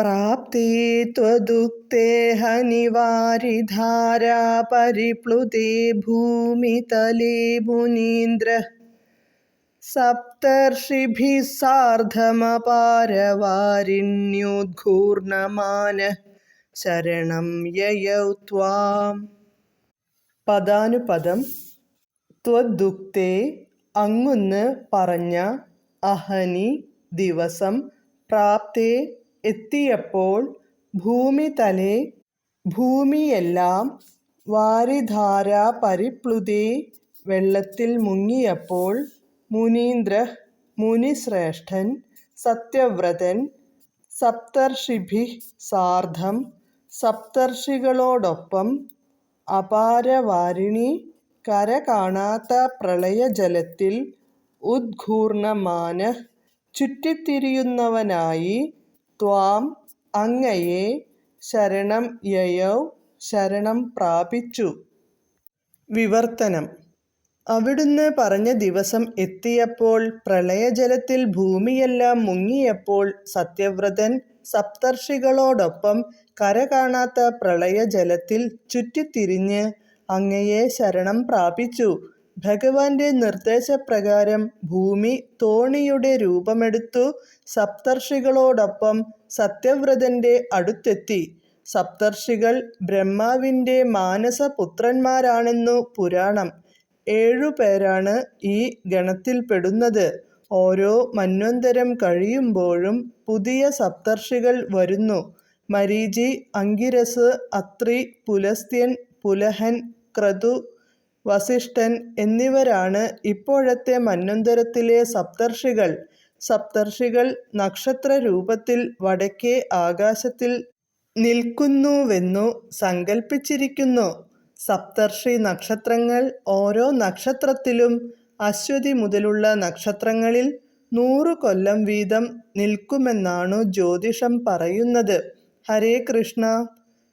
പ്രാപ്തി ത്വദുക്തേ ഹനിവാരിധാരാ പരിപ്ലുതേ ഭൂമിതലേ മുനീന്ദ്ര. സപ്തർഷിഭിः സാർദ്ധമപാരവാരിണ്യോദ്ഘൂർണമാന ശരണം യയൗ ത്വാം. പദാനുപദം ത്വദുക്തേ അങ്ങുന്ന് പറഞ്ഞ അഹനി ദിവസം പ്രാപ്തേ എത്തിയപ്പോൾ ഭൂമി തലെ ഭൂമിയെല്ലാം വാരിധാരാ പരിപ്ലുതേ വെള്ളത്തിൽ മുങ്ങിയപ്പോൾ മുനീന്ദ്ര മുനിശ്രേഷ്ഠൻ സത്യവ്രതൻ സപ്തർഷിഭി സാർദ്ധം സപ്തർഷികളോടൊപ്പം അപാരവാരിണി കര കാണാത്ത പ്രളയജലത്തിൽ ഉദ്ഘൂർണമാന ചുറ്റിത്തിരിയുന്നവനായി ത്വാം അങ്ങയെ ശരണം യയൗ ശരണം പ്രാപിച്ചു. വിവർത്തനം. അവിടുന്ന് പറഞ്ഞ ദിവസം എത്തിയപ്പോൾ പ്രളയജലത്തിൽ ഭൂമിയെല്ലാം മുങ്ങിയപ്പോൾ സത്യവ്രതൻ സപ്തർഷികളോടൊപ്പം കര കാണാത്ത പ്രളയജലത്തിൽ ചുറ്റിത്തിരിഞ്ഞ് അങ്ങയെ ശരണം പ്രാപിച്ചു. ഭഗവാന്റെ നിർദ്ദേശപ്രകാരം ഭൂമി തോണിയുടെ രൂപമെടുത്തു സപ്തർഷികളോടൊപ്പം സത്യവ്രതന്റെ അടുത്തെത്തി. സപ്തർഷികൾ ബ്രഹ്മാവിന്റെ മാനസപുത്രന്മാരാണെന്നു പുരാണം. ഏഴുപേരാണ് ഈ ഗണത്തിൽപ്പെടുന്നത് ഓരോ മന്വന്തരം കഴിയുമ്പോഴും പുതിയ സപ്തർഷികൾ വരുന്നു. മരീചി അങ്കിരസ് അത്രി പുലസ്ത്യൻ പുലഹൻ ക്രതു വസിഷ്ഠൻ എന്നിവരാണ് ഇപ്പോഴത്തെ മന്വന്തരത്തിലെ സപ്തർഷികൾ. സപ്തർഷികൾ നക്ഷത്ര രൂപത്തിൽ വടക്കേ ആകാശത്തിൽ നിൽക്കുന്നുവെന്നു സങ്കൽപ്പിച്ചിരിക്കുന്നു. സപ്തർഷി നക്ഷത്രങ്ങൾ ഓരോ നക്ഷത്രത്തിലും അശ്വതി മുതലുള്ള നക്ഷത്രങ്ങളിൽ നൂറു കൊല്ലം വീതം നിൽക്കുമെന്നാണു ജ്യോതിഷം പറയുന്നത്. ഹരേ കൃഷ്ണ.